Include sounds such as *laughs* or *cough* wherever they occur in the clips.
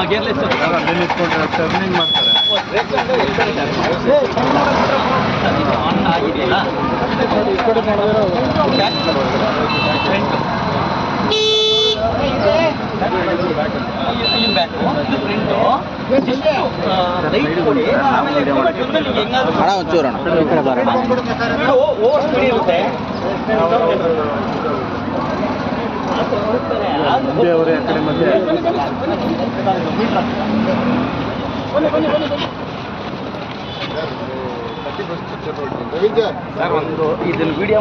ಹಾಂ ಗೇರ್ಲೆಸ್ ಅಲ್ಲಿ ನಿಂತ್ಕೊಂಡ್ರೆ ಟರ್ನಿಂಗ್ ಮಾಡ್ತಾರೆ? ಆನ್ ಆಗಿದೆಯಲ್ಲ ಕೊಡಿ ಅಣ್ಣ ಒಂಚೂರು ಅಣ್ಣ ಈ ಕಡೆ ಬರೋಣ ಇದು ಓವರ್ ಸ್ಪೀಡ್ ಇರುತ್ತೆ ಮುಂದೆ ಅವರೇ ಆ ಕಡೆ ಮಧ್ಯೆ ಸರ್ ಒಂದು ಇದನ್ನ ವಿಡಿಯೋ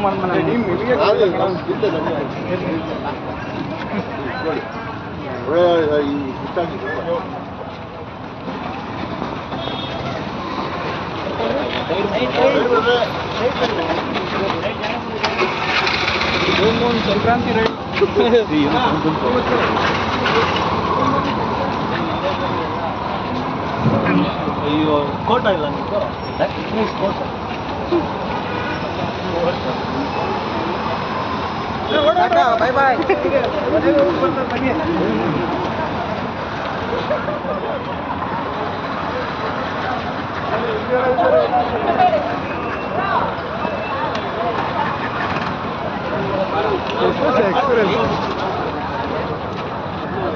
ಸಂಕ್ರಾಂತಿ ಅಯ್ಯೋ ಕೋಟ ಇಲ್ಲ ನಿಮ್ದು ಕೋಟ ಬಾಯ್ ಬಾಯ್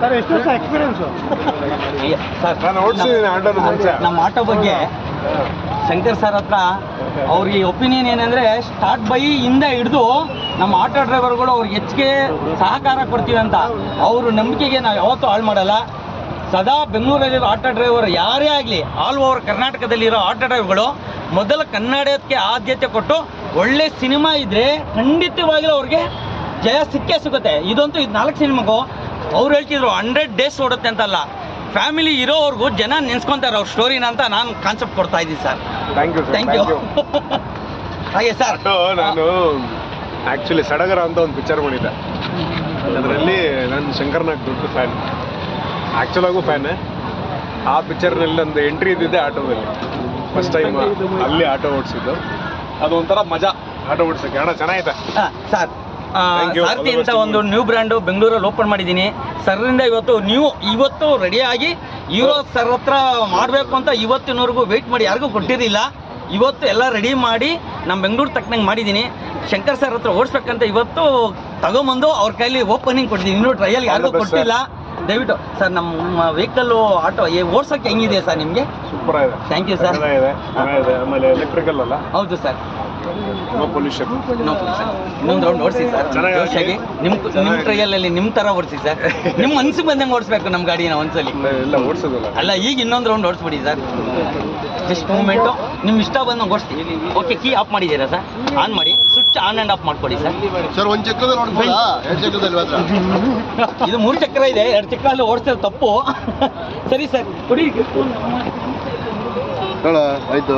ಸರ್ ಎಷ್ಟು ವರ್ಷ ಎಕ್ಸ್ಪೀರಿಯನ್ಸು ಸರ್ ನಾನು ಓಡಿಸಿದ್ದೀನಿ ಆಟೋನ ಮುಂಚೆ. ನಮ್ಮ ಆಟೋ ಬಗ್ಗೆ ಶಂಕರ್ ಸರ್ ಹತ್ರ ಅವ್ರಿಗೆ ಒಪಿನಿಯನ್ ಏನಂದ್ರೆ ಸ್ಟಾರ್ಟ್ ಬೈ ಇಂದ ಹಿಡಿದು ನಮ್ಮ ಆಟೋ ಡ್ರೈವರ್ಗಳು ಅವ್ರಿಗೆ ಹೆಚ್ಚಿಗೆ ಸಹಕಾರ ಕೊಡ್ತೀವಿ ಅಂತ. ಅವ್ರ ನಂಬಿಕೆಗೆ ನಾವು ಯಾವತ್ತೂ ಹಾಳು ಮಾಡಲ್ಲ. ಸದಾ ಬೆಂಗಳೂರಲ್ಲಿರೋ ಆಟೋ ಡ್ರೈವರ್ ಯಾರೇ ಆಗಲಿ ಆಲ್ ಓವರ್ ಕರ್ನಾಟಕದಲ್ಲಿರೋ ಆಟೋ ಡ್ರೈವರ್ಗಳು ಮೊದಲ ಕನ್ನಡಕ್ಕೆ ಆದ್ಯತೆ ಕೊಟ್ಟು ಒಳ್ಳೆ ಸಿನಿಮಾ ಇದ್ರೆ ಖಂಡಿತವಾಗ್ಲೂ ಅವ್ರಿಗೆ ಜಯ ಸಿಕ್ಕೇ ಸಿಗುತ್ತೆ. ಇದಂತೂ ಇದು ನಾಲ್ಕು ಸಿನಿಮಾಗೂ ಅವ್ರು ಹೇಳ್ತಿದ್ರು ಹಂಡ್ರೆಡ್ ಡೇಸ್ ಓಡುತ್ತೆ ಅಂತಲ್ಲ. ಫ್ಯಾಮಿಲಿ ಇರೋವರೆಗೂ ಜನ ನೆನ್ಸ್ಕೊಂತಾರೆ ಅವ್ರ ಸ್ಟೋರಿನ ಅಂತ ನಾನು ಕಾನ್ಸೆಪ್ಟ್ ಕೊಡ್ತಾ ಇದ್ದೀನಿ sir. Thank you thank you ಹಾಗೆ ಸರ್. ನಾನು ಆ್ಯಕ್ಚುಲಿ ಸಡಗರ ಅಂತ ಒಂದು ಪಿಕ್ಚರ್ ಮಾಡಿದ್ದೆ. ಅದರಲ್ಲಿ ನಾನು ಶಂಕರ್ನಾಗ್ ದೊಡ್ಡ ಫ್ಯಾನ್ ಆ್ಯಕ್ಚುಲಾಗೂ ಫ್ಯಾನ್ ಆ ಪಿಕ್ಚರ್ನಲ್ಲಿ ಒಂದು ಎಂಟ್ರಿ ಇದ್ದಿದ್ದೆ ಆಟೋದಲ್ಲಿ. ಫಸ್ಟ್ ಟೈಮ್ ಅಲ್ಲಿ ಆಟೋ ಓಡಿಸಿದ್ದು. ಅದು ಒಂಥರ ಮಜಾ. ಆಟೋ ಓಡಿಸೋಕೆ ಅಣ್ಣ ಚೆನ್ನಾಗಿದೆ. ಹಾ, ಸರ್. ಸಾರಥಿ ಅಂತ ಒಂದು ನ್ಯೂ ಬ್ರ್ಯಾಂಡು ಬೆಂಗಳೂರಲ್ಲಿ ಓಪನ್ ಮಾಡಿದ್ದೀನಿ. ಸರ್ರಿಂದ ಇವತ್ತು ನೀವು ಇವತ್ತು ರೆಡಿಯಾಗಿ ಇರೋ ಸರ್ ಹತ್ರ ಮಾಡಬೇಕು ಅಂತ ಇವತ್ತಿನವರೆಗೂ ವೆಯ್ಟ್ ಮಾಡಿ. ಯಾರಿಗೂ ಕೊಟ್ಟಿರಲಿಲ್ಲ. ಇವತ್ತು ಎಲ್ಲ ರೆಡಿ ಮಾಡಿ ನಮ್ಮ ಬೆಂಗಳೂರು ತಕ್ಕನಂಗೆ ಮಾಡಿದ್ದೀನಿ. ಶಂಕರ್ ಸರ್ ಹತ್ರ ಓಡಿಸ್ಬೇಕಂತ ಇವತ್ತು ತಗೊಂಬಂದು ಅವ್ರ ಕೈಲಿ ಓಪನಿಂಗ್ ಕೊಟ್ಟಿದ್ದೀನಿ ಇನ್ನೂ ಟ್ರಯಲ್ ಯಾರಿಗೂ. ಕೊಟ್ಟಿಲ್ಲ. ದಯವಿಟ್ಟು ಸರ್ ನಮ್ಮ ವೆಹಿಕಲ್ಲು ಆಟೋ ಓಡ್ಸೋಕ್ಕೆ ಹೆಂಗಿದೆ ಸರ್ ನಿಮಗೆ? ಸೂಪರ್ ಆಗಿದೆ. ಥ್ಯಾಂಕ್ ಯು ಸರ್ ಆಮೇಲೆ ಎಲೆಕ್ಟ್ರಿಕಲ್ ಅಲ್ಲ? ಹೌದು sir no pollution no pollution ಇನ್ನೊಂದು ರೌಂಡ್ ಓಡಿಸಿ ಸರ್ ಜೋಶಾಗಿ ನಿಮ್ಮ ನಿಮ್ಮ ಚೆನ್ನಾಗಿ. ಟ್ರಯಲಲ್ಲಿ ನಿಮ್ಮ ಥರ ಓಡಿಸಿ ಸರ್ ನಿಮ್ಮ ಮನ್ಸಿಗೆ ಬಂದಂಗೆ ಓಡಿಸ್ಬೇಕು ನಮ್ಮ ಗಾಡಿನ ಒಂದ್ಸಲಿ. ಎಲ್ಲ ಓಡಿಸೋದಲ್ಲ. ಅಲ್ಲ ಈಗ ಇನ್ನೊಂದು ರೌಂಡ್ ಓಡಿಸ್ಬಿಡಿ ಸರ್ ಜಸ್ಟ್ ಮೂಮೆಂಟು ನಿಮ್ಮ ಇಷ್ಟ ಬಂದಂಗೆ ಓಡಿಸ್ತೀವಿ ಓಕೆ ಕೀ ಆಫ್ ಮಾಡಿದ್ದೀರಾ ಸರ್ ಆನ್ ಮಾಡಿ. ಸ್ವಿಚ್ ಆನ್ ಆ್ಯಂಡ್ ಆಫ್ ಮಾಡ್ಕೊಡಿ ಸರ್ ಸರ್ ಒಂದು ಚಕ್ರದಲ್ಲಿ ನೋಡ್ಬೋದಾ? ಎರಡು ಚಕ್ರದಲ್ಲಿ ಮಾತ್ರ. ಇದು ಮೂರು ಚಕ್ರ ಇದೆ. ಎರಡು ಚಕ್ರಲ್ಲಿ ಓಡಿಸೋದು ತಪ್ಪು. *laughs* ಸರಿ ಸರ್ ಕೊಡಿ. ಹೇಳ ಆಯ್ತು.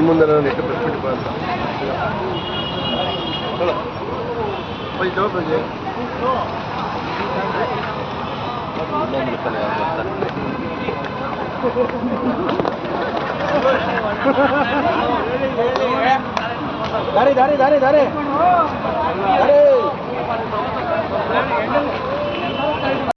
ಮುಂದೆ ನಾನು ಎಷ್ಟು ಬಿಟ್ಬಿಟ್ಟು ಬಾ ಅಂತ ಹೇಳು. ಆಯ್ತು, ಪ್ರಜೆ. ಇನ್ನೊಂದು ಬಿಡ್ತಾನೆ ಯಾವ್ದು ಅಂತ. ದಾರಿ ದಾರಿ ದಾರಿ ದಾರಿ ದಾರಿ.